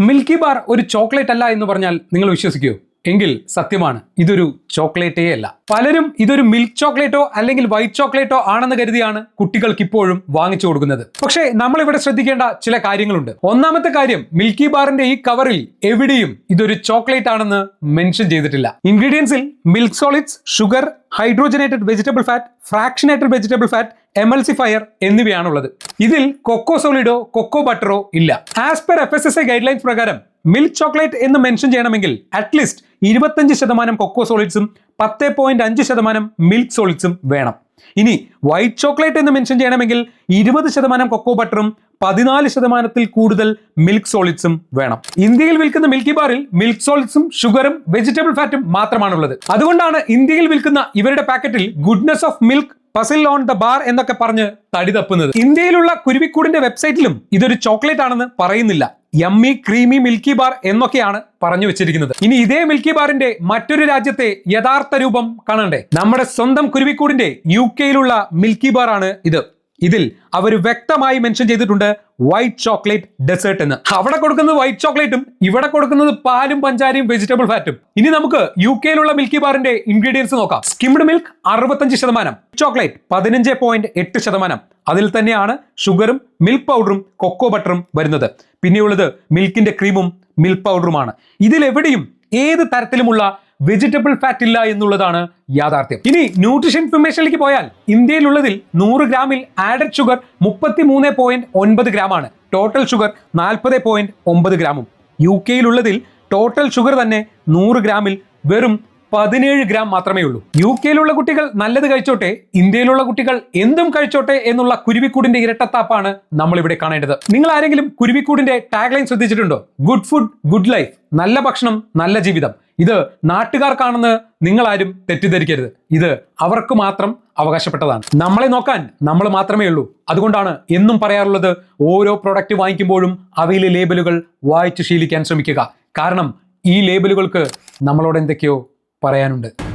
Milky bar ഒരു chocolate അല്ല എന്ന് പറഞ്ഞാൽ നിങ്ങൾ വിശ്വസിക്കൂ. എങ്കിൽ സത്യമാണ് ഇതൊരു ചോക്ലേറ്റേ അല്ല. പലരും ഇതൊരു മിൽക്ക് ചോക്ലേറ്റോ അല്ലെങ്കിൽ വൈറ്റ് ചോക്ലേറ്റോ ആണെന്ന് കരുതിയാണ് കുട്ടികൾക്ക് ഇപ്പോഴും വാങ്ങിച്ചു കൊടുക്കുന്നത്. പക്ഷേ നമ്മൾ ഇവിടെ ശ്രദ്ധിക്കേണ്ട ചില കാര്യങ്ങളുണ്ട്. ഒന്നാമത്തെ കാര്യം മിൽക്കി ബാറിന്റെ ഈ കവറിൽ എവിടെയും ഇതൊരു ചോക്ലേറ്റ് ആണെന്ന് മെൻഷൻ ചെയ്തിട്ടില്ല. ഇൻഗ്രീഡിയൻസിൽ milk solids sugar hydrogenated vegetable fat fractionated vegetable fat emulsifier എന്നിവയാണുള്ളത്. ഇതിൽ കൊക്കോ സോളിഡോ കൊക്കോ ബട്ടറോ ഇല്ല. As per F S S I guidelines പ്രകാരം മിൽക്ക് ചോക്ലേറ്റ് എന്ന് മെൻഷൻ ചെയ്യണമെങ്കിൽ അറ്റ്ലീസ്റ്റ് ഇരുപത്തഞ്ച് ശതമാനം കൊക്കോ സോളിഡ്സും പത്ത് പോയിന്റ് അഞ്ച് ശതമാനം മിൽക്ക് സോളിഡ്സും വേണം. ഇനി വൈറ്റ് ചോക്ലേറ്റ് എന്ന് മെൻഷൻ ചെയ്യണമെങ്കിൽ ഇരുപത് ശതമാനം കൊക്കോ ബട്ടറും പതിനാല് ശതമാനത്തിൽ കൂടുതൽ മിൽക്ക് സോളിഡ്സും വേണം. ഇന്ത്യയിൽ വിൽക്കുന്ന മിൽക്കി ബാറിൽ മിൽക്ക് സോളിഡ്സും ഷുഗറും വെജിറ്റബിൾ ഫാറ്റും മാത്രമാണുള്ളത്. അതുകൊണ്ടാണ് ഇന്ത്യയിൽ വിൽക്കുന്ന ഇവരുടെ പാക്കറ്റിൽ goodness of milk puzzle on the bar എന്നൊക്കെ പറഞ്ഞ് തടി തപ്പുന്നത്. ഇന്ത്യയിലുള്ള കുരുവിക്കൂടിന്റെ വെബ്സൈറ്റിലും ഇതൊരു ചോക്ലേറ്റ് ആണെന്ന് പറയുന്നില്ല. യമ്മി ക്രീമി മിൽക്കി ബാർ എന്നൊക്കെയാണ് പറഞ്ഞു വെച്ചിരിക്കുന്നത്. ഇനി ഇതേ മിൽക്കി ബാറിന്റെ മറ്റൊരു രാജ്യത്തെ യഥാർത്ഥ രൂപം കാണണ്ടേ? നമ്മുടെ സ്വന്തം കുരുവിക്കൂടിന്റെ യു കെയിലുള്ള മിൽക്കി ബാർ ആണ് ഇത്. ഇതിൽ അവർ വ്യക്തമായി മെൻഷൻ ചെയ്തിട്ടുണ്ട് വൈറ്റ് ചോക്ലേറ്റ് ഡെസേർട്ട് എന്ന്. അവിടെ കൊടുക്കുന്നത് വൈറ്റ് ചോക്ലേറ്റും ഇവിടെ കൊടുക്കുന്നത് പാലും പഞ്ചാരിയും വെജിറ്റബിൾ ഫാറ്റും ഇനി നമുക്ക് യു കെയിലുള്ള മിൽക്കി ബാറിന്റെ ഇൻഗ്രീഡിയൻസ് നോക്കാം. സ്കിംഡ് മിൽക്ക് അറുപത്തഞ്ച് ശതമാനം ചോക്ലേറ്റ് പതിനഞ്ച് പോയിന്റ് എട്ട് ശതമാനം. അതിൽ തന്നെയാണ് ഷുഗറും മിൽക്ക് പൗഡറും കൊക്കോ ബട്ടറും വരുന്നത്. പിന്നെയുള്ളത് മിൽക്കിന്റെ ക്രീമും മിൽക്ക് പൗഡറുമാണ് ഇതിലെവിടെയും ഏത് തരത്തിലുമുള്ള വെജിറ്റബിൾ ഫാറ്റ് ഇല്ല എന്നുള്ളതാണ് യാഥാർത്ഥ്യം. ഇനി ന്യൂട്രീഷൻ ഇൻഫർമേഷനിലേക്ക് പോയാൽ ഇന്ത്യയിലുള്ളതിൽ നൂറ് ഗ്രാമിൽ ആഡഡ് ഷുഗർ മുപ്പത്തി മൂന്ന് പോയിന്റ് ഒൻപത് ഗ്രാമാണ്. ടോട്ടൽ ഷുഗർ നാൽപ്പത് പോയിന്റ് ഒമ്പത് ഗ്രാമും. യു കെയിലുള്ളതിൽ ടോട്ടൽ ഷുഗർ തന്നെ നൂറ് ഗ്രാമിൽ വെറും പതിനേഴ് ഗ്രാം മാത്രമേ ഉള്ളൂ. യു കെയിലുള്ള കുട്ടികൾ നല്ലത് കഴിച്ചോട്ടെ ഇന്ത്യയിലുള്ള കുട്ടികൾ എന്തും കഴിച്ചോട്ടെ എന്നുള്ള കുരുവിക്കൂടിന്റെ ഇരട്ടത്താപ്പാണ് നമ്മൾ ഇവിടെ കാണേണ്ടത്. നിങ്ങൾ ആരെങ്കിലും കുരുവിക്കൂടിന്റെ ടാഗ് ലൈൻ ശ്രദ്ധിച്ചിട്ടുണ്ടോ? ഗുഡ് ഫുഡ് ഗുഡ് ലൈഫ് നല്ല ഭക്ഷണം നല്ല ജീവിതം. ഇത് നാട്ടുകാർക്കാണെന്ന് നിങ്ങൾ ആരും തെറ്റിദ്ധരിക്കരുത്. ഇത് അവർക്ക് മാത്രം അവകാശപ്പെട്ടതാണ്. നമ്മളെ നോക്കാൻ നമ്മൾ മാത്രമേ ഉള്ളൂ. അതുകൊണ്ടാണ് എന്നും പറയാറുള്ളത് ഓരോ പ്രൊഡക്റ്റ് വാങ്ങിക്കുമ്പോഴും അവയിലെ ലേബലുകൾ വായിച്ച് ശീലിക്കാൻ ശ്രമിക്കുക. കാരണം ഈ ലേബലുകൾക്ക് നമ്മളോട് എന്തൊക്കെയോ പറയാനുണ്ട്.